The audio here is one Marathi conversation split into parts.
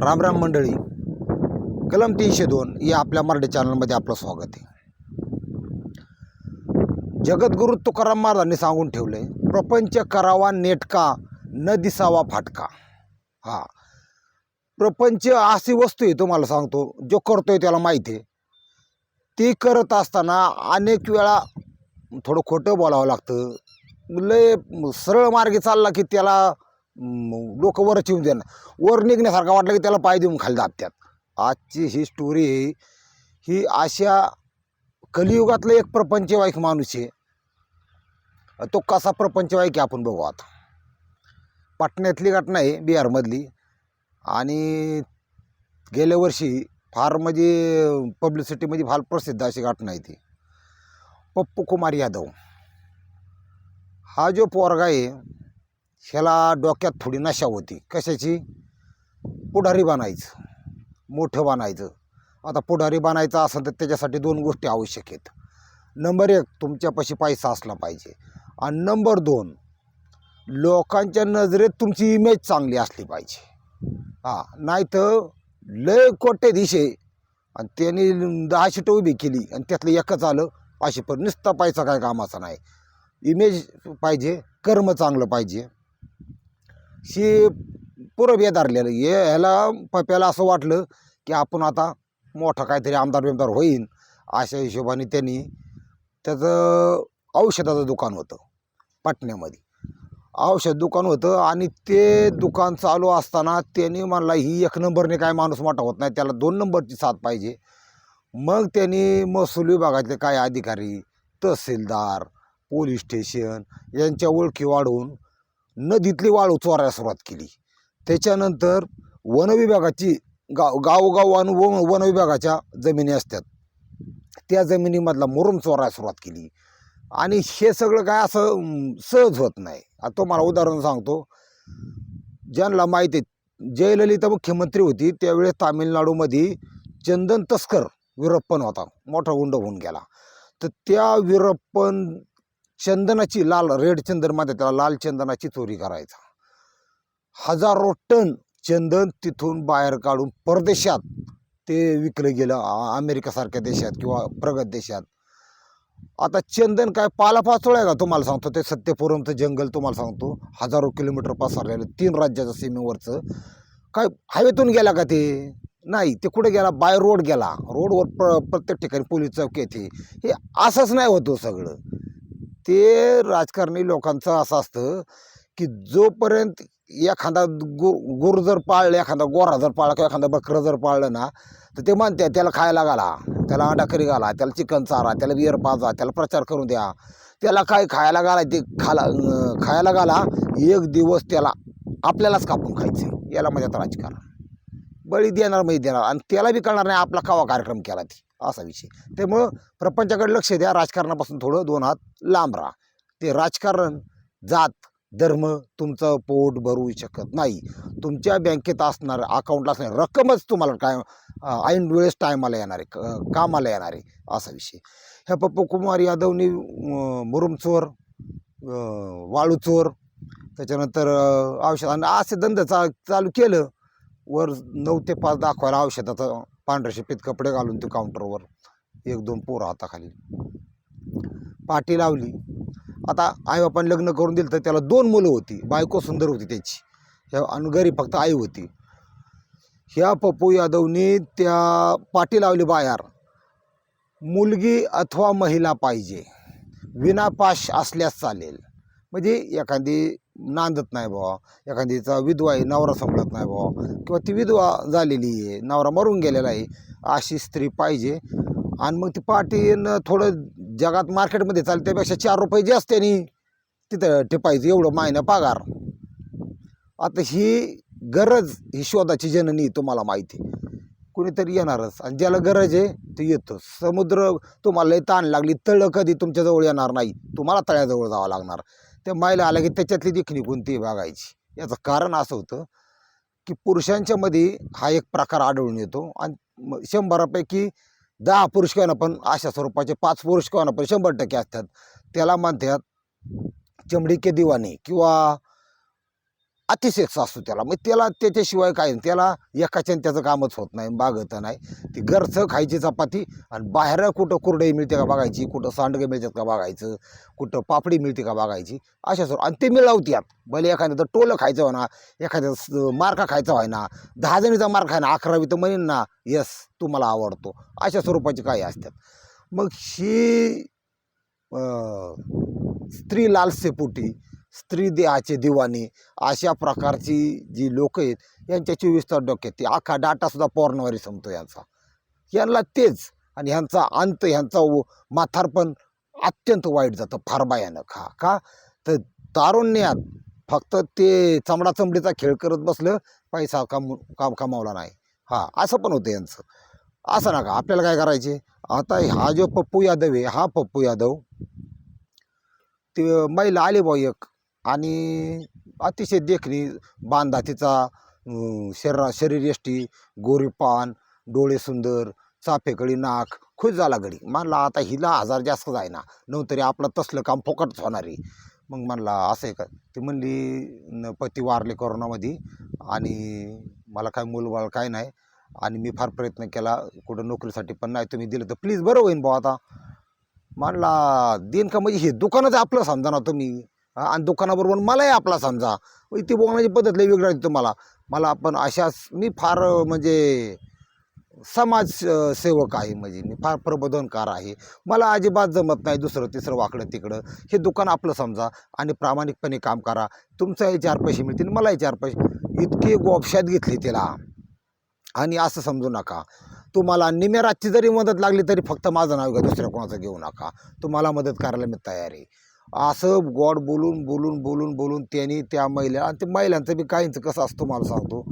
रामराम मंडळी. कलम तीनशे दोन या आपल्या मराठी चॅनलमध्ये आपलं स्वागत आहे. जगद्गुरु तुकाराम महाराजांनी सांगून ठेवले प्रपंच करावा नेटका न दिसावा फाटका. हा. प्रपंच अशी वस्तू आहे तुम्हाला सांगतो जो करतोय त्याला माहिती आहे. ती करत असताना अनेक वेळा थोडं खोटं बोलावं लागतं. लय सरळ मार्गे चालला की त्याला लोक वरच येऊन देणार वर निघण्यासारखं वाटलं की त्याला पाय देऊन खाली दाबत्यात. आजची ही स्टोरी ही अशा कलियुगातलं एक प्रपंचवाईक माणूस आहे. तो कसा प्रपंचवाईक आहे आपण बघू आता. पाटण्यातली घटना आहे बिहारमधली. आणि गेल्या वर्षी फार म्हणजे पब्लिसिटीमध्ये फार प्रसिद्ध अशी घटना आहे ती. पप्पू कुमार यादव. हा जो पोरगा आहे ह्याला डोक्यात थोडी नशा होती. कशाची? पुढारी बनायचं. मोठं बनायचं. आता पुढारी बनायचं असेल तर त्याच्यासाठी दोन गोष्टी आवश्यक आहेत. नंबर एक तुमच्यापाशी पैसा असला पाहिजे. आणि नंबर दोन लोकांच्या नजरेत तुमची इमेज चांगली असली पाहिजे. हां नाही तर लय कोटे दिशे आणि त्यांनी दहा शिटं उभी केली आणि त्यातलं एकच आलं अशी पण नुसता पैसा काय कामाचा नाही. इमेज पाहिजे कर्म चांगलं पाहिजे. ही पुरं बेदारलेलं हे ह्याला पप्याला असं वाटलं की आपण आता मोठा काहीतरी आमदार बिमदार होईन अशा हिशोबाने त्यांनी त्याचं औषधाचं दुकान होतं पाटण्यामध्ये. औषध दुकान होतं आणि ते दुकान चालू असताना त्यांनी म्हणला ही एक नंबरने काय माणूस मोठा होत नाही त्याला दोन नंबरची साथ पाहिजे. मग त्यांनी महसूल विभागातले काय अधिकारी तहसीलदार पोलीस स्टेशन यांच्या ओळखी वाढवून नदीतली वाळू चोरायला सुरुवात केली. त्याच्यानंतर वन विभागाची गाव गावोगाव वन वन वन विभागाच्या जमिनी असतात. त्या जमिनीमधला मुरुम चोरायला सुरुवात केली. आणि हे सगळं काय असं सहज होत नाही. आता तुम्हाला उदाहरण सांगतो. ज्यांना माहिती आहे जयललिता मुख्यमंत्री होती त्यावेळेस तामिळनाडूमध्ये चंदन तस्कर विरप्पन होता. मोठा गुंड होऊन गेला. तर त्या विरप्पन चंदनाची लाल रेड चंदनमध्ये त्याला लाल चंदनाची चोरी करायचा. हजारो टन चंदन तिथून बाहेर काढून परदेशात ते विकलं गेलं अमेरिकासारख्या देशात किंवा प्रगत देशात. आता चंदन काय पालापाचोळ आहे का तुम्हाला सांगतो? ते सत्यपुरमचं जंगल तुम्हाला सांगतो. हजारो किलोमीटर पसरलेलं तीन राज्याच्या सीमेवरचं. काय हायवेतून गेला का ते? नाही ते कुठे गेला? बाय रोड गेला. रोडवर प्र प्रत्येक ठिकाणी पोलीस चौकी येते हे असंच नाही होतं हो सगळं. ते राजकारणी लोकांचं असं असतं की जोपर्यंत एखादा गु गुरु जर पाळलं एखादा गोरा जर पाळला किंवा एखादा बकरं जर पाळलं ना तर ते म्हणते त्याला खायला घाला त्याला अंडाकरी घाला त्याला चिकन चारा त्याला बिअर पाजा त्याला प्रचार करून द्या त्याला काय खायला घाला ते खाला खायला घाला एक दिवस त्याला आपल्यालाच कापून खायचं याला म्हणजे राजकारण. बळी देणार म्हणजे देणार आणि त्याला बी कळणार नाही आपला कावा कार्यक्रम केला ती. असा विषय. त्यामुळं प्रपंचाकडे लक्ष द्या. राजकारणापासून थोडं दोन हात लांब राहा. ते राजकारण जात धर्म तुमचं पोट भरू शकत नाही. तुमच्या बँकेत असणार अकाउंटला असणार रक्कमच तुम्हाला काय ऐन वेळेस टायमाला येणार आहे क- कामाला येणार आहे असा विषय. ह्या पप्पू कुमार यादवनी मुरुमचोर मुरुम चोर वाळू चोर त्याच्यानंतर औषध आणि असे धंदे चा चालू केलं. वर नऊ ते पाच दाखवायला औषधाचं पांढरे शिपीत कपडे घालून ते काउंटरवर एक दोन पोरं हाताखाली पाठी लावली. आता आईबापान लग्न करून दिलं तर त्याला दोन मुलं होती. बायको सुंदर होती त्याची. ह्या आणि घरी फक्त आई होती. ह्या पप्पू यादवने त्या पाठी लावली बाहेर. मुलगी अथवा महिला पाहिजे. विनापाश असल्यास चालेल. म्हणजे एखादी नांदत नाही बुवा. एखादीचा विधवा आहे नवरा संभळत नाही बुवा. किंवा ती विधवा झालेली आहे नवरा मरून गेलेला आहे अशी स्त्री पाहिजे. आणि मग ती पाटीनं थोडं जगात मार्केटमध्ये चालते त्यापेक्षा चार रुपये जास्त त्यांनी तिथं टिपायचं एवढं मायनं पगार. आता ही गरज ही शोधाची जननी तुम्हाला माहिती कुणीतरी येणारच आणि ज्याला गरज आहे ते येतं. समुद्र तुम्हाला ताण लागली तळं कधी तुमच्याजवळ येणार नाही. तुम्हाला तळ्याजवळ जावं लागणार. त्या मायला आला की त्याच्यातली देखणी कोणती बघायची. याचं कारण असं होतं की पुरुषांच्यामध्ये हा एक प्रकार आढळून येतो आणि शंभरापैकी दहा पुरुष किंवा पण अशा स्वरूपाचे पाच पुरुष किंवा पण शंभर टक्के असतात. त्याला म्हणतात चमडी के दिवाने किंवा अतिशेक्स असतो त्याला. मग त्याला त्याच्याशिवाय काय? नाही. त्याला एकाच्यानं त्याचं कामच होत नाही बागतं नाही. ती घरचं खायची चपाती आणि बाहेर कुठं कुरडई मिळते का बघायची कुठं सांडगे मिळतात का बघायचं कुठं पापडी मिळते का बघायची अशा सर आणि ते मिळवत्यात भले एखाद्याचं टोलं खायचं म्हणा एखाद्या स- मार्का खायचा व्हाय ना दहा जणीचा मार्क आहे ना अकरावी तर म्हणेन ना यस तुम्हाला आवडतो. अशा स्वरूपाची काही असतात. मग ही स्त्री लालसेपोटी स्त्री देहाचे दिवाणी अशा प्रकारची जी लोक आहेत यांच्या चोवीस तास डोक्यात ती अख्खा डाटासुद्धा पौर्णवारी संपतो यांचा. यांना तेच आणि ह्यांचा अंत ह्यांचा व- अत्यंत वाईट जातं फार भयानक हा. का? तर तारुण्यात फक्त ते चमडा चमडीचा खेळ करत बसलं पैसा काम काम कमावला नाही. हा असं पण होतं यांचं. असं नका आपल्याला काय करायचे? आता हा जो पप्पू यादव आहे हा पप्पू यादव ते महिला आली बा एक आणि अतिशय देखणी बांधा तिचा शरीरा शरीर यष्टी गोरीपान डोळे सुंदर चाफेकळी नाक खुश झाला घडी म्हणला आता हिला हजार जास्त जाय ना नंतरी आपलं तसलं काम फुकटच होणार आहे. मग म्हणला असं आहे का? ती म्हणली न पती वारले कोरोनामध्ये आणि मला काय मूलबाळ काय नाही आणि मी फार प्रयत्न केला कुठं नोकरीसाठी पण नाही. तुम्ही दिलं तर प्लीज बरं होईन भाऊ आता. म्हणला देन का म्हणजे हे दुकानच आपलं समजा ना तुम्ही. आणि दुकानाबरोबर मलाही आपला समजा. ती बोलण्याची पद्धत लई वेगळी आहे तुम्हाला. मला पण अशाच मी फार म्हणजे समाज सेवक आहे म्हणजे मी फार प्रबोधनकार आहे. मला अजिबात जमत नाही दुसरं तिसरं वाकडं तिकडं. हे दुकान आपलं समजा आणि प्रामाणिकपणे काम करा. तुमचाही चार पैसे मिळतील मलाही चार पैसे. इतके गोपशात घेतली तिला. आणि असं समजू नका. तुम्हाला निम्या रातची जरी मदत लागली तरी फक्त माझं नाव घ्या दुसऱ्या कोणाचं घेऊ नका. तुम्हाला मदत करायला मी तयार आहे. असं गोड बोलून बोलून बोलून बोलून त्यांनी त्या महिला आणि ते महिलांचं बी काहींचं कसं असतो मला सांगतो.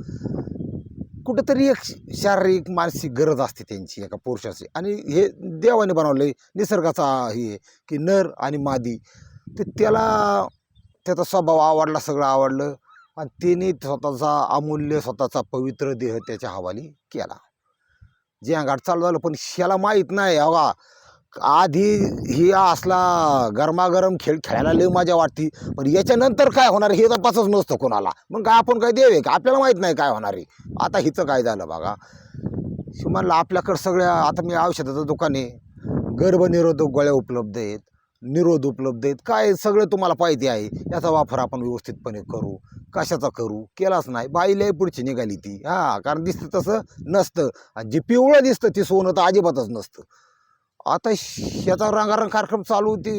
कुठंतरी एक शारीरिक मानसिक गरज असते त्यांची एका पुरुषाची. आणि हे देवाने बनवलं निसर्गाचा हे की नर आणि मादी. ते त्याला त्याचा स्वभाव आवडला सगळं आवडलं आणि त्याने स्वतःचा अमूल्य स्वतःचा पवित्र देह त्याच्या हवाली केला. जे अंगाट चालू झालं पण ह्याला माहीत नाही अवा आधी ही असला गरमागरम खेळ खेळायला लई मजा वाटते पण याच्यानंतर काय होणार हे तपासच नसतं कोणाला. मग काय आपण काय देवे का? आपल्याला माहीत नाही काय होणार आहे. आता हिचं काय झालं बघा. म्हणलं आपल्याकडं सगळ्या आता मी औषधाचं दुकान आहे. गर्भनिरोधक गोळ्या उपलब्ध आहेत निरोध उपलब्ध आहेत. काय सगळं तुम्हाला पाहिजे आहे याचा वापर आपण व्यवस्थितपणे करू. कशाचा करू? केलाच नाही. बाईला पुढची निघाली ती. हां कारण दिसतं तसं नसतं. आणि जे पिवळं दिसतं ते सोनं तर अजिबातच नसतं. आता ह्याचा रंगारंग कार्यक्रम चालू ती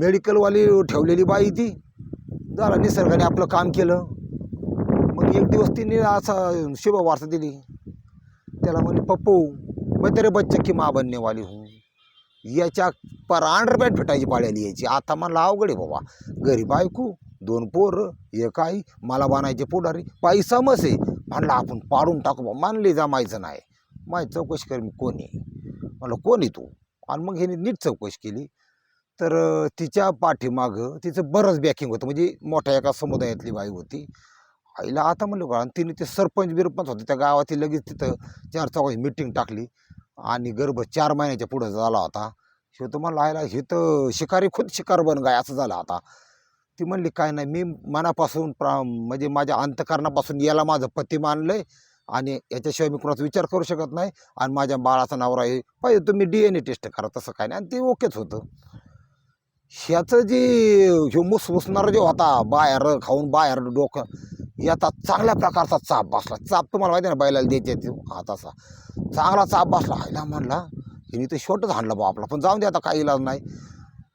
मेडिकलवाली ठेवलेली बाई ती. झाला निसर्गाने आपलं काम केलं. मग एक दिवस तिने असा शुभ वार्ता दिली. त्याला म्हणे पप्पू मैं तरी बच्चा की माँ बननेवाली हूँ. याच्या पर रुपयात भेटायची पाळ्याली यायची आता मला अवघड आहे बाबा. घरी बायको दोन पोरं एक आई मला बनायचे पुढारी. पैसा मस आहे. म्हणलं आपण पाडून टाकू बा. मानले जमायचं नाही. माझी चौकशी कर मी कोणी म्हणलं कोण आहे तू? आणि मग ह्याने नीट चौकशी केली. तर तिच्या पाठीमागं तिचं बरंच बॅकिंग होतं. म्हणजे मोठ्या एका समुदायातली बाई होती. आईला आता म्हणलं का आणि तिने ते सरपंच बिरपंच होते. त्या गावातील लगेच तिथं चार चौकाची मिटिंग टाकली. आणि गर्भ चार महिन्याच्या पुढं झाला होता. हे तर म्हणलं आयला हे तर शिकारी खुद शिकार बन गाय असं झालं आता. ती म्हणली काय नाही मी मनापासून प्रा म्हणजे माझ्या अंतकरणापासून याला माझं पती मानलं आहे आणि याच्याशिवाय मी कुणाचा विचार करू शकत नाही. आणि माझ्या बाळाचा नवरा आहे पाहिजे तुम्ही डी एन ए टेस्ट करा. तसं काय नाही. आणि ते ओकेच होतं. ह्याचं जे हे मुसमुसणारा जे होता बाहेर खाऊन बाहेर डोकं याचा चांगल्या प्रकारचा चाप बसला. चाप तुम्हाला माहिती ना बैलाला द्यायचे ते हाताचा. चांगला चाप बसला. आईला म्हणला हिने तर शॉर्टच हाणला बा आपला. पण जाऊन दे आता काही इलाज नाही.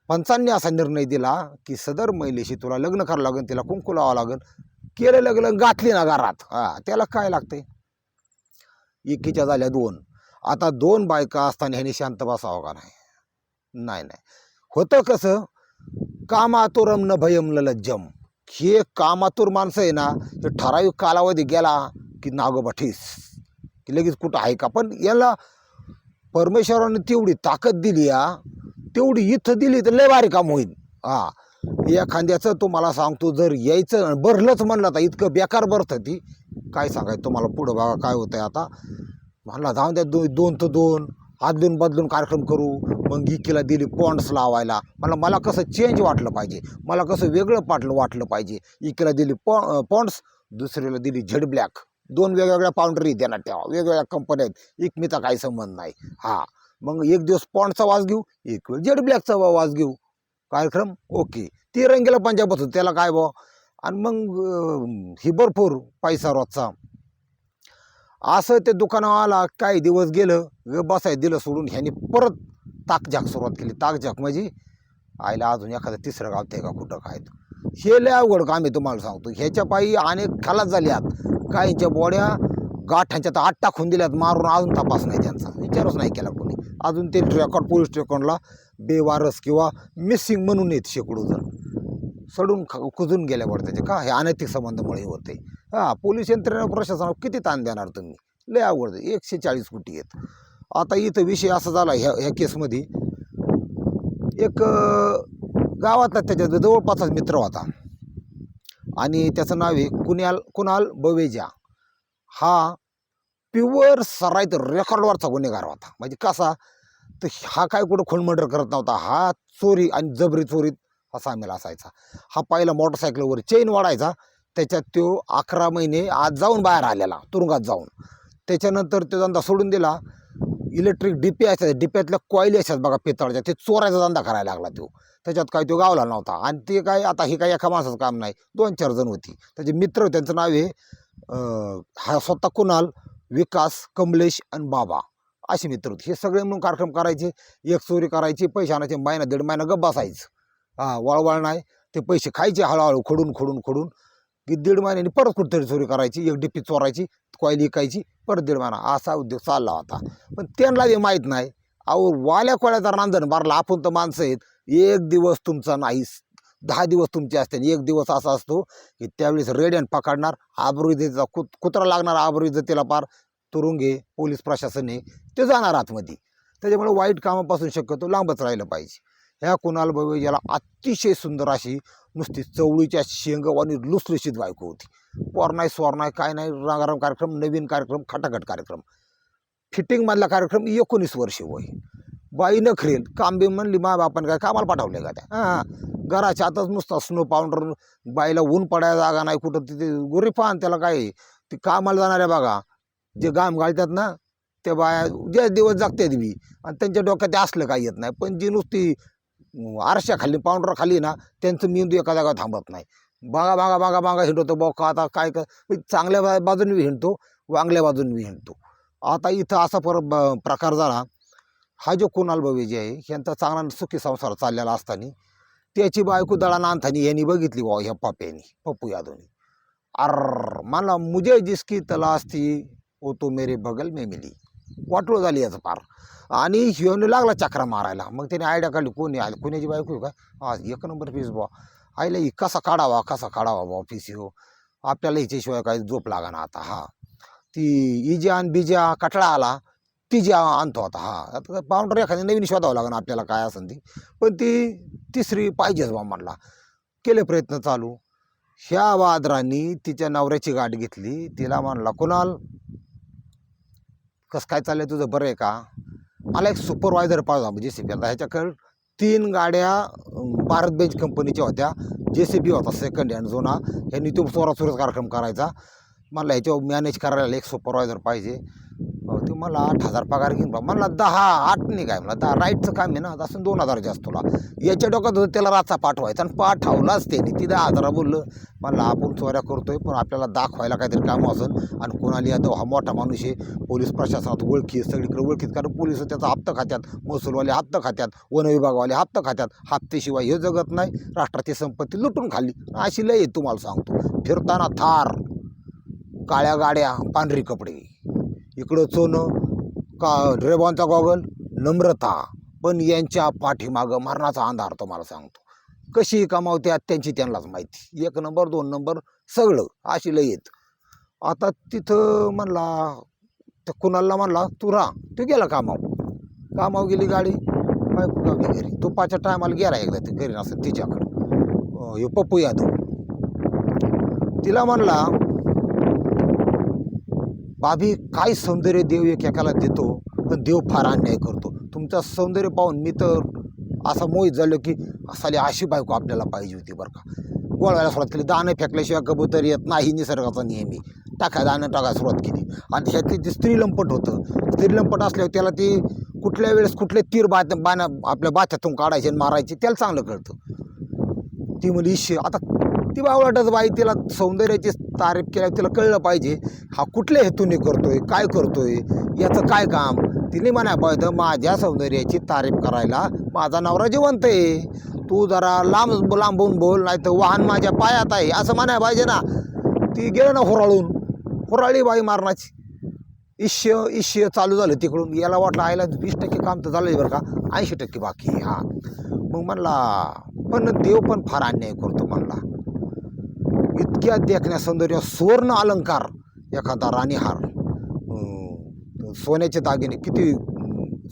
पंचांनी असा निर्णय दिला की सदर महिलेशी तुला लग्न करावं लागेल तिला कुंकू लावावं लागेल. केलं लग्न घातली ना घरात. हा त्याला काय लागते एकीच्या झाल्या दोन. आता दोन बायका असताना ह्याने शांत बसावं का नाही? नाही नाही. होतं कसं? कामातुरम न भयम न लज्जम. हे कामातूर माणसं आहे ना हे ठराविक कालावधी गेला की नागोबा ठीस की लगेच कुठं आहे का? पण याला परमेश्वराने तेवढी ताकद दिली या तेवढी इथं दिली तर लय भारी काम होईल हा. एखाद्याचं तुम्हाला सांगतो जर यायचं भरलंच म्हणलं तर इतकं बेकार भरतं ती काय सांगायचं तुम्हाला पुढं बघा काय होतंय आता. म्हणला जाऊन द्या दो दोन तर दोन आदलून बदलून कार्यक्रम करू. मग गिकीला दिली पॉन्ड्स लावायला. मला मला कसं चेंज वाटलं पाहिजे. मला कसं वेगळं पाटलं वाटलं पाहिजे. इकीला दिली पॉ पॉन्ड्स दुसरीला दिली झेड ब्लॅक. दोन वेगवेगळ्या पाऊंडरी देणार ठेवा. वेगवेगळ्या कंपन्या आहेत. एकमेचा काही संबंध नाही. हा. मग एक दिवस पॉन्डचा वास घेऊ एक वेळ जेड ब्लॅकचा वाज वास घेऊ. कार्यक्रम ओके. ती रंगीला पंजाब होतो त्याला काय बा आणि मग ही भरपूर पैसा रोजचा. असं ते दुकानावाला काही दिवस गेलं बसाय दिलं सोडून ह्याने परत ताकझाक सुरुवात केली. ताकझाक म्हणजे आईला अजून एखादं तिसरं गाव ते का कुठं काय? हे लय अवघड काम आहे तुम्हाला सांगतो. ह्याच्या पायी अनेक खालात झाल्यात. काहींच्या बोड्या गाठांच्या तर आठ टाकून दिल्यात मारून अजून तपास नाही त्यांचा. विचारच नाही केला कोणी. अजून ते रेकॉर्ड पोलीस स्टेशनला बेवारस किंवा मिसिंग म्हणून येत शेकडो जण. सडून ख कुजून गेल्यावर त्याचे का हे अनैतिक संबंधामुळे होते हां पोलीस यंत्रणा प्रशासनावर किती ताण देणार तुम्ही? लय आवडतं एकशे चाळीस कोटी आहेत. आता इथं विषय असा झाला ह्या ह्या केसमध्ये. एक गावातला त्याच्या जवळपासच मित्र होता. आणि त्याचं नाव आहे कुण्याल कुणाल बवेजा. हा प्युअर सराईत रेकॉर्डवरचा गुन्हेगार होता. म्हणजे कसा तर हा काय कुठं खोलमर्डर करत नव्हता. हा चोरी आणि जबरी चोरीत हा सामील असायचा. हा पहिला मोटरसायकलवर चेन वाढायचा. त्याच्यात तो अकरा महिने आज जाऊन बाहेर आलेला तुरुंगात जाऊन. त्याच्यानंतर तो धंदा सोडून दिला. इलेक्ट्रिक डिपे असतात डिप्यातल्या कॉयली असतात बघा पितळच्या ते चोरायचा धंदा करायला लागला तो. त्याच्यात काय तो गावला नव्हता. आणि ते काय आता हे काय एका माणसाचं काम नाही दोन चार जण होती. त्याचे मित्र त्यांचं नाव आहे हा स्वतः कुणाल विकास कमलेश आणि बाबा. असे मित्र होते. हे सगळे म्हणून कार्यक्रम करायचे. एक चोरी करायची पैसे आणायचे महिना दीड महिना गप बसायचं. हां वळवळ नाही. ते पैसे खायचे हळूहळू खोडून खोडून खोडून. की दीड महिन्यानी परत कुठेतरी चोरी करायची एक डिप्पी चोरायची कॉईल विकायची परत दीड महिना. असा उद्योग चालला होता. पण त्यांना हे माहीत नाही. अहो वाल्या कोळ्याचा रांजण मारला आपण तर माणसं आहेत. एक दिवस तुमचा नाही. दहा दिवस तुमचे असते आणि एक दिवस असा असतो की त्यावेळेस रेड्यान पकडणार. आबरू कुत कुत्रा लागणार आबरू इजेतीला पार. तुरुंगे पोलीस प्रशासन आहे ते जाणार आतमध्ये. त्याच्यामुळे वाईट कामापासून शक्यतो लांबच राहिलं पाहिजे. ह्या कुणाल बाबा याला अतिशय सुंदर अशी नुसती चवळीच्या शेंगवानी लुसलुशीत बायको होती. पोर नाही स्वर नाही काय नाही रांगाराम कार्यक्रम नवीन कार्यक्रम खटाखट कार्यक्रम. फिटिंगमधला कार्यक्रम एकोणीस वर्षे वय. बाई नखरेल कांबे म्हणली मा बापाने काय कामाला पाठवले का त्या? हां घराच्या आतच नुसता स्नो पावडर बाईला ऊन पडायला जागा नाही कुठं तिथे गुरी पान त्याला काय ते कामाला जाणाऱ्या बघा. जे गाम घालतात ना त्या बाया जे दिवस जगतात बी आणि त्यांच्या डोक्यात ते असलं काही येत नाही. पण जी नुसती आरशा खाली पावडर खाली ना त्यांचं मेंदू एका जागा थांबत नाही. बागा बागा बागा बागा हिंडतो बघ आता काय कर चांगल्या बा बाजूने बी हिंडतो वांगल्या बाजूने बी हिंडतो. आता इथं असा पर प्रकार झाला हा जो कुणाल बाबी जे आहे ह्यांचा चांगला सुखी संसार चाललेला असताना त्याची बायको दळा आणताना यांनी बघितली वा ह्या पप्प्यानी पप्पू यादवनी. अर मला मुझे जिसकी तलाश थी वो तो मेरे बगल में मिली। वाटोळ झाली याचं पार। आणि ह्योने लागला चक्रा मारायला। मग त्याने आयडिया काढली कोणी आलं कोण्याची बायको आहे का? हा एक नंबर पीस बुवा. आईला ही कसा काढावा? कसा काढावा बुवा पीस हो आपल्याला हिच्याशिवाय काही झोप लागा ना आता हा. ती इजा आणि बिजा कटळा आला ती जी आणतो आता हा. आता पावडर एखादी नवीन शोधावं लागेल आपल्याला काय असेल ती. पण ती तिसरी पाहिजेच बा म्हणला. केले प्रयत्न चालू. ह्या वादरांनी तिच्या नवऱ्याची गाठ घेतली. तिला म्हणला कुणाल कसं काय चाललं आहे तुझं? बरं आहे का? मला एक सुपरवायझर पाहिजे जे सी पी आता. ह्याच्याकडं तीन गाड्या भारत बेंच कंपनीच्या होत्या. जे सी बी होता सेकंड हँड जुना. ह्यांनी तो चोराचोरीचा कार्यक्रम करायचा. मला ह्याच्यावर मॅनेज करायला एक सुपरवायझर पाहिजे. भाऊ ते मला आठ हजार पगार घेऊन बा म्हणला दहा आठ नाही काय मला. दहा राईटचं काम आहे ना असं दोन हजार जास्त तुला. याच्या डोक्यात होतं त्याला राचा पाठवायचा आणि पाठवलाच त्यांनी. ती दहा हजारा बोललं म्हणलं आपण चोऱ्या करतोय पण आपल्याला दाखवायला काहीतरी काम असेल. आणि कोणाला यादव हा मोठा माणूस आहे. पोलीस प्रशासनात ओळखी सगळीकडे ओळखीत कारण पोलीस त्याचा हप्ता खात्यात महसूलवाले हप्ता खात्यात वन विभागवाले हप्ता खात्यात. हप्तेशिवाय हे जगत नाही. राष्ट्राची संपत्ती लुटून खाल्ली. अशी लय तुम्हाला सांगतो. फिरताना थार काळ्या गाड्या पांढरी कपडे. इकडं चोनं का ड्रेबॉनचा गॉगल नम्रता. पण यांच्या पाठीमागं मरणाचा अंधार तुम्हाला सांगतो. कशी कमावत्यात त्यांची त्यांनाच माहिती. एक नंबर दोन नंबर सगळं अशी लय येत आता तिथं म्हणला तर कुणाला म्हणला तू राहा तू गेला कामाव कामाव गेली गाडी. बायको गावली घरी तो टायमाला गेला एकदा ते घरी नसेल तिच्याकडं. हे पप्पू यादव. तिला म्हणला बाबी काय सौंदर्य देव एक एकाला देतो पण देव फार अन्याय करतो. तुमचं सौंदर्य पाहून मी तर असा मोहित झालो की साली अशी बायको आपल्याला पाहिजे होती बरं का. गोळायला सुरुवात केली दाणं फेकल्याशिवाय कबूतर येत नाही निसर्गाचा नियम आहे. टाकाय दाणं टाकायला सुरुवात केली. आणि ह्यातली जे स्त्रीलंपट होतं. स्त्रीलंपट असल्यावर त्याला ती कुठल्या वेळेस कुठले तीर बात बाणा आपल्या बाच्यातून काढायचे आणि मारायचे त्याला चांगलं कळतं. ती मुली इश्य आता ती बावळाटच बाई तिला सौंदर्याची तारीफ केल्यावर तिला कळलं पाहिजे हा कुठल्या हेतूने करतोय काय करतोय याचं काय काम? तिने म्हणा पाहिजे माझ्या सौंदर्याची तारीफ करायला माझा नवरा जिवंत आहे. तू जरा लांब लांबून बोल नाही तर वाहन माझ्या पायात आहे. असं म्हणा पाहिजे ना. ती गेलं ना होराळून. होराळी बाई मारण्याची. इश्य इश्य चालू झालं तिकडून. याला वाटलं आयला वीस टक्के काम तर झालं बरं का. ऐंशी टक्के बाकी हां हा. मग म्हणला पण देव पण फार अन्याय करतो म्हणला. इतक्या देखण्या सौंदर्य सुवर्ण अलंकार एखादा राणीहार. सोन्याचे दागिने किती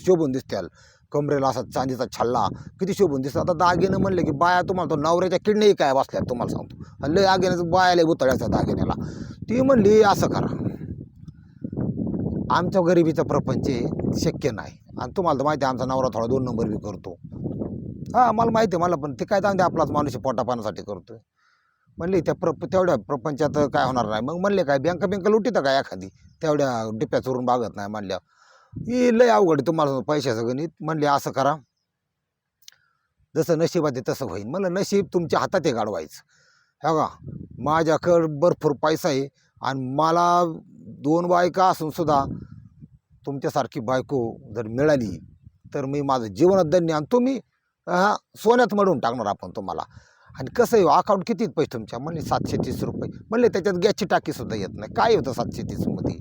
शोभून दिसतील कमरेला असा चांदीचा छल्ला किती शोभून दिसतो. आता दागिनं म्हणलं की बाया तुम्हाला तो नवऱ्याच्या किडनीही काय बसल्यात तुम्हाला सांगतो. आणि लय दागिन्याचं बायाला उतळ्याचा दागिन्याला. ती म्हणली असं करा. आमच्या गरिबीचा प्रपंच शक्य नाही. आणि तुम्हाला तर माहिती आहे आमचा नवरा थोडा दोन नंबर बी करतो. हां मला माहिती आहे मला पण ते काय सांगते आपलाच माणूस आहे, पोटापाण्यासाठी आहे म्हणले त्या प्र तेवढ्या प्रपंचात काय होणार नाही. मग म्हणले काय बँका बिंका लुटीत काय एखादी? तेवढ्या डिप्या चोरून बागत नाही. म्हणल्या ही लय अवघड आहे तुम्हाला पैशाचं गणित. म्हणले असं करा. जसं नशीब आहे तसं होईल. मला नशीब तुमच्या हातात आहे गाडवायचं हा का माझ्याकडं भरपूर पैसा आहे आणि मला दोन बायका असून सुद्धा तुमच्यासारखी बायको जर मिळाली तर मी माझं जीवनात धन्य आणि तुम्ही हा सोन्यात मडून टाकणार आपण तुम्हाला. आणि कसं आहे अकाउंट किती पैसे तुमच्या? म्हणले सातशे तीस रुपये. म्हणले त्याच्यात गॅसची टाकीसुद्धा येत नाही. काय होतं सातशे तीसमध्ये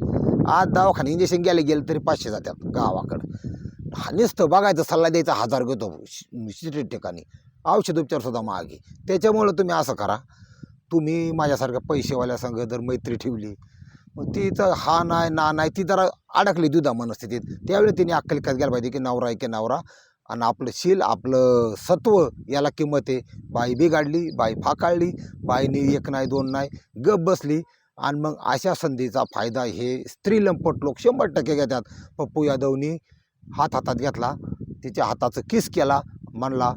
आज दवाखाने इंजेक्शन गेले गेले तरी पाचशे जातात गावाकडं. हा नुसतं बघायचा सल्ला द्यायचा हजार घेतो शिटी ठिकाणी औषध उपचारसुद्धा मागे. महाग आहे त्याच्यामुळं तुम्ही असं करा. तुम्ही माझ्यासारख्या पैसेवाल्या संघ जर मैत्री ठेवली मग ती तर हा नाही ना नाही ती जरा अडकली दुधा मनस्थितीत त्यावेळी तिने अक्कल काय गेला पाहिजे की नवरा आहे की नवरा. आणि आपलं शील आपलं सत्व याला किंमत आहे. बाई बिघाडली बाई फाकाळली बाईनी एक नाही दोन नाही गप बसली. आणि मग अशा संधीचा फायदा हे स्त्री लंपट लोक शंभर टक्के घेतात. पप्पू यादवनी हात हातात घेतला तिच्या हाताचं किस केला म्हणला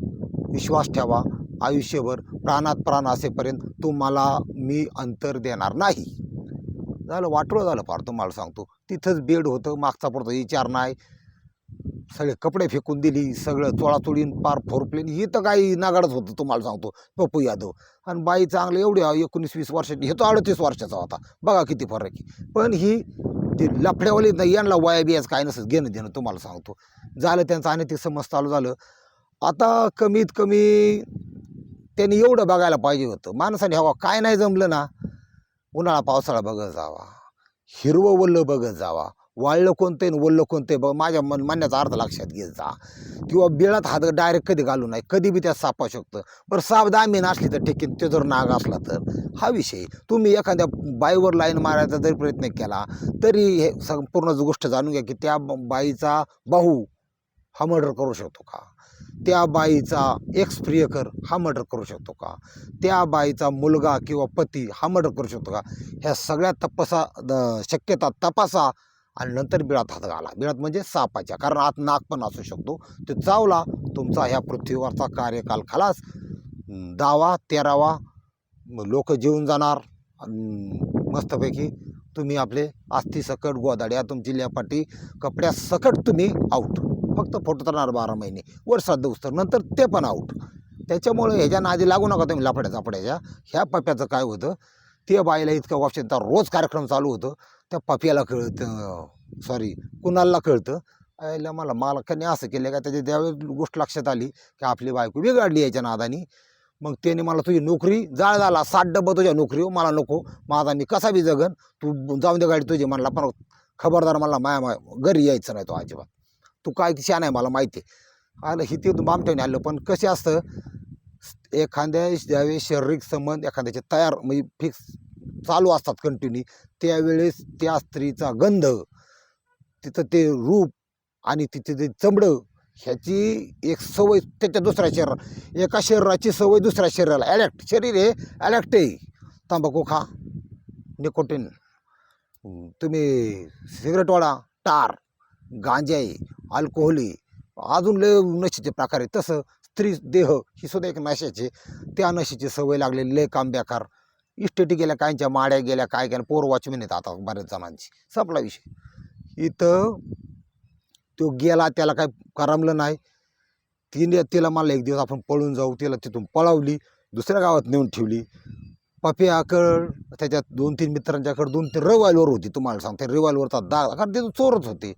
विश्वास ठेवा आयुष्यभर प्राणात प्राण असेपर्यंत तुम्हाला मी अंतर देणार नाही. झालं वाटलं झालं फार तुम्हाला सांगतो. तिथंच बेड होतं मागचा पडतो विचार नाही. सगळे कपडे फेकून दिली सगळं चोळाचोळीन पार फोरप्लेन. ही तर काही नागाडच होतं तुम्हाला सांगतो पप्पू यादव. आणि बाई चांगली एवढी एकोणीस वीस वर्षाची. हे तो अडतीस वर्षाचा होता. बघा किती फरक. आहे पण ही ती लफड्यावाली नाही यांना वया बियाच काय नसत घेणं देणं तुम्हाला सांगतो. झालं त्यांचं अनैतिक समज चालू झालं. आता कमीत कमी त्यांनी एवढं बघायला पाहिजे होतं. माणसाने हवा काय नाही जमलं ना उन्हाळा पावसाळा बघत जावा. हिरवं वल्लं बघत जावा. वाळलं कोणतं आहे आणि कोणतं आहे बघ माझ्या मन म्हणण्याचा अर्थ लक्षात घेत जा. किंवा बिळात हात डायरेक्ट कधी घालू नाही कधी बी त्यात सापा शकतं. बरं साप दामीन नसली तर टेकीन ते जर नाग असला तर. हा विषय. तुम्ही एखाद्या बाईवर लाईन मारायचा जरी प्रयत्न केला तरी हे संपूर्ण गोष्ट जाणून घ्या की त्या बाईचा भाऊ हा मर्डर करू शकतो का? त्या बाईचा एक्स प्रियकर हा मर्डर करू शकतो का? त्या बाईचा मुलगा किंवा पती हा मर्डर करू शकतो का? ह्या सगळ्या तपासा द- शक्यता तपासा. आणि नंतर बिळात हात घाला. बिळात म्हणजे सापाच्या. कारण आत नाक पण असू शकतो. ते चावला तुमचा ह्या पृथ्वीवरचा कार्यकाल खलास. दहावा तेरावा लोक जेवून जाणार. मस्तपैकी तुम्ही आपले अस्थि सकट गोदाड्या तुमची लेपाटी कपड्या सकट तुम्ही आऊट फक्त फोटो तरणार बारा महिने. वर्षात दिवस नंतर ते पण आऊट त्याच्यामुळे ह्याच्या नादी लागू नका तुम्ही लाफड्या चापड्याच्या ह्या पप्याचं काय होतं? त्या बाईला इतकं ऑप्शन तर रोज कार्यक्रम चालू होतं. त्या पप्याला कळतं सॉरी कुणाला कळतं. आयला मला मालकाने असं केलं का? त्याच्या त्यावेळेस गोष्ट लक्षात आली की आपली बायको बिघडली याच्या नादानी. मग त्याने मला तुझी नोकरी जाळ झाला साठ डब्बा तुझ्या नोकरी हो मला नको. माझा मी कसा बी जगन. तू जाऊन दे गाडी तुझी. म्हणला पण खबरदार मला माया माय घरी यायचं नाही तो अजिबात. तू काय शान आहे मला माहिती आहे. आलं ही ते बामट्याने आलं पण कसे असतं? एखाद्या ज्यावेळेस शारीरिक संबंध एखाद्याचे तयार म्हणजे फिक्स चालू असतात कंटिन्यू त्यावेळेस त्या स्त्रीचा गंध तिथं ते रूप आणि तिथे ते चमडं ह्याची एक सवय त्याच्या दुसऱ्या शरीर एका शरीराची सवय दुसऱ्या शरीराला. ॲलॅक्ट शरीर आहे ॲलॅक्ट आहे. तंबाखू खा निकोटीन तुम्ही सिगरेटवाडा टार गांजाई अल्कोहोली अजून लय नशेचे प्रकार आहे तसं स्त्री देह ही सुद्धा एक नशेचे त्या नशेची सवय लागलेली लय काम बेकार. इस्टेटी गेल्या काहींच्या माड्या गेल्या काय गेल्या पोर वॉचमेन आहेत आता बऱ्याच जणांची. संपला विषय. इथं तो गेला त्याला काय करमलं नाही. तिने तिला मला एक दिवस आपण पळून जाऊ तिला तिथून पळवली दुसऱ्या गावात नेऊन ठेवली. पप्याकड त्याच्यात दोन तीन मित्रांच्याकडे दोन तीन रिव्हॉल्वर होती तुम्हाला सांगते रिव्हॉल्वरचा दाग कारण ते चोरच होते.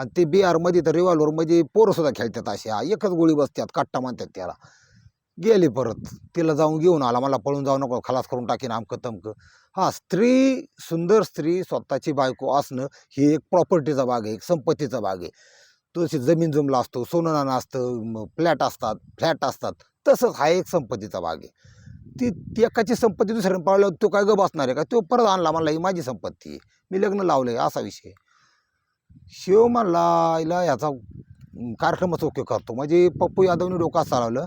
आणि ते बिहारमध्ये तर रिव्हॉल्वरमध्ये म्हणजे पोरंसुद्धा खेळतात अशा एकच गोळी बसतात काट्टा मानतात त्याला. गेले परत. तिला जाऊन घेऊन आला मला पळून जाऊ नको खलास करून टाकीन आमकं तमकं. हा स्त्री सुंदर स्त्री स्वतःची बायको असणं ही एक प्रॉपर्टीचा भाग आहे एक संपत्तीचा भाग आहे. तशी जमीन जमला असतो सोनं नाणं असतं फ्लॅट असतात फ्लॅट असतात. तसंच हा एक संपत्तीचा भाग आहे. ती एकाची संपत्ती दुसऱ्याने पाळल्यावर तो काय ग बसणार आहे का? तो परत आणला मला ही माझी संपत्ती आहे. मी लग्न लावलं आहे असा विषय शिव म्हणला याचा ह्याचा कार्यक्रमच ओके करतो. म्हणजे पप्पू यादवने डोका चालवलं.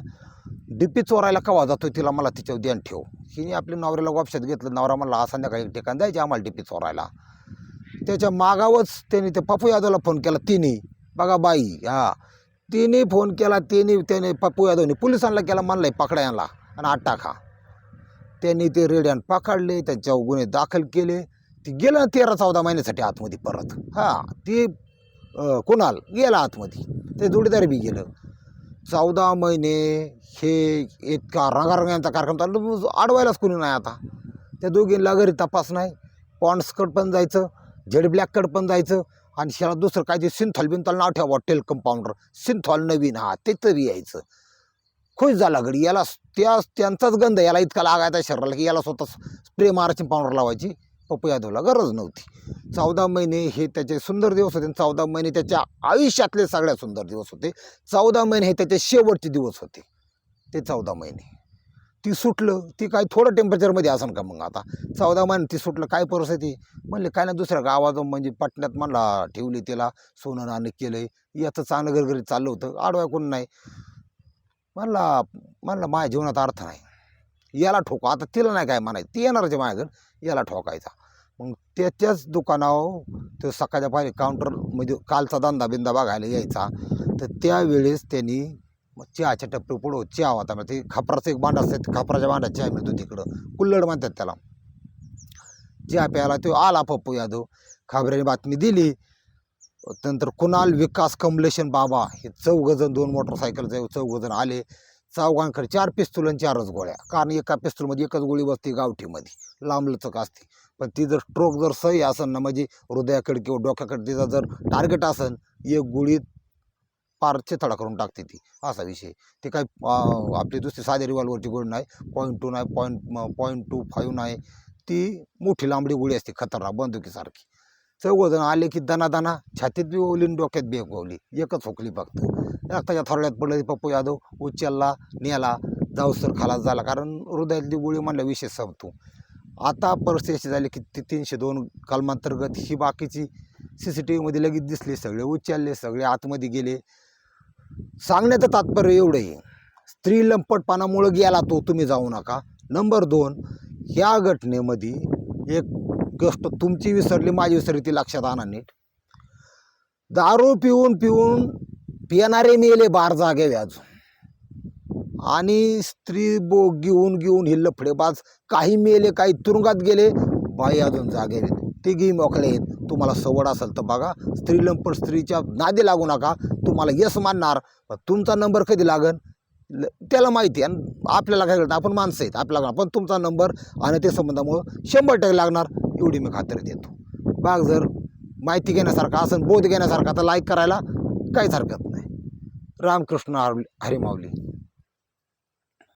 डिपी चोरायला कवा जातो तिला मला तिच्यावर ध्यान ठेव. हिने आपल्या नवऱ्याला वापशात घेतलं. नवरा म्हणला आज संध्याकाळी एक ठिकाण जायचे आम्हाला डिपी चोरायला. त्याच्या मागावच त्याने ते पप्पू यादवला फोन केला. तिने बघा बाई हा. तिने फोन केला. तिने त्याने पप्पू यादवने पोलिसांना केला. म्हणलं पकडा यांना आणि आठ टाका. त्यांनी ते रेड्यान पकडले. त्यांच्यावर गुन्हे दाखल केले. ती गेलं तेरा चौदा महिन्यासाठी आतमध्ये परत. हां ते कुणाल गेला आतमध्ये. ते जोडीदार बी गेलं. चौदा महिने हे इतका रंगारंगांचा कार्यक्रम चालू अडवायलाच कोणी नाही आता. त्या दोघींना घरी तपास नाही. पॉन्ड्सकड पण जायचं झेड ब्लॅककड पण जायचं आणि शेळा दुसरं काय ते सिंथॉल बिंथॉल नाव ठेवा टेल कंपाऊंडर. सिंथॉल नवीन हा ते बी यायचं. खुश झाला गडी याला त्या त्यांचाच गंध याला इतका लागायचा शरीराला की याला स्वतः स्प्रे मारायची पावडर लावायची. पप्पू यादवला गरज नव्हती. चौदा महिने हे त्याचे सुंदर दिवस होते चौदा महिने त्याच्या आयुष्यातले सगळ्यात सुंदर दिवस होते. चौदा महिने हे त्याचे शेवटचे दिवस होते. ते चौदा महिने. ती सुटलं ती काय थोडं टेम्परेचरमध्ये असन का मग आता? चौदा महिने ती सुटलं काय परिस्थिती? म्हणले काय ना दुसऱ्या गावात म्हणजे पटण्यात म्हणला ठेवली तिला सोनं नाणं केलं याचं चांगलं घरघरी चाललं होतं आडवाय कोण नाही. म्हणला म्हणलं माझ्या जीवनात अर्थ नाही. याला ठोका. आता तिला नाही काय म्हणायचं. ती येणारच माझ्याकडं याला ठोकायचा. मग त्याच्याच दुकानावर तो सकाळच्या पाहिजे काउंटर म्हणजे कालचा धंदा बिंदा बघायला यायचा. तर त्यावेळेस त्यांनी मग चहाच्या टप्पे पुढं चहा होता म्हणजे ते खापराचं एक भांड असतं खापराच्या भांड्यात चहा मिळतो तिकडं. कुल्लड म्हणतात त्याला. चहा प्यायला तो आला पप्पू यादव. खाबऱ्याने बातमी दिली. नंतर कुणाल विकास कमलेशन बाबा हे चौघजण दोन मोटरसायकलचे चौघजण आले. चौघांकडे चार पिस्तूल आणि चारच गोळ्या. कारण एका पिस्तूलमध्ये एकच गोळी बसते गावठीमध्ये. लांबलचक असते. पण ती जर स्ट्रोक जर सही असेल ना म्हणजे हृदयाकडे किंवा डोक्याकडे तिचा जर टार्गेट असेल एक गोळी पार चिथडा करून टाकते ती. असा विषय ते काय आपली दुसरी साध्या रिव्हॉल्वरची गोळी नाही. पॉईंट टू नाही पॉईंट पॉईंट टू फाईव्ह नाही. ती मोठी लांबडी गोळी असते खतरनाक बंदुकीसारखी. चौघजण आले की दना दना छातीत बी ओवली आणि डोक्यात बी ओवली. एकच होकली फक्त. रक्ताच्या थोरल्यात पडलं ते पप्पू यादव उचलला नेला जाऊसर खालास झाला. कारण हृदयातली गोळी म्हणल्या विषय संपतो. आता परिस्थिती अशी झाली की ती तीनशे दोन कलमांतर्गत ही बाकीची सी सी टी व्हीमध्ये लगेच दिसले सगळे उचलले सगळे आतमध्ये गेले. सांगण्याचं तात्पर्य एवढं आहे स्त्री लंपटपणामुळं गेला तो तुम्ही जाऊ नका. नंबर दोन ह्या घटनेमध्ये एक गोष्ट तुमची विसरली माझी विसरली ती लक्षात आणा नीट. दारू पिऊन पिऊन पिणारे मेले बार जागे व्याज. आणि स्त्री बो घेऊन घेऊन हे लफडेबाज काही मेले काही तुरुंगात गेले बाई अजून जागे तिघी मोकळे आहेत. तुम्हाला सवड असेल तर बघा स्त्री लंपट स्त्रीच्या नादी लागू नका. तुम्हाला यस मानणार पण तुमचा नंबर कधी लागन? ल- त्याला माहिती आहे. आणि आपल्याला काय कळतं? आपण माणसं आहेत आपल्याला पण तुमचा नंबर आणि ते संबंधामुळं शंभर टक्के लागणार एवढी मी खात्री देतो. बाग जर माहिती घेण्यासारखा असेल बोध घेण्यासारखा तर लाईक करायला काहीच हरकत नाही. रामकृष्ण हर हरिमावली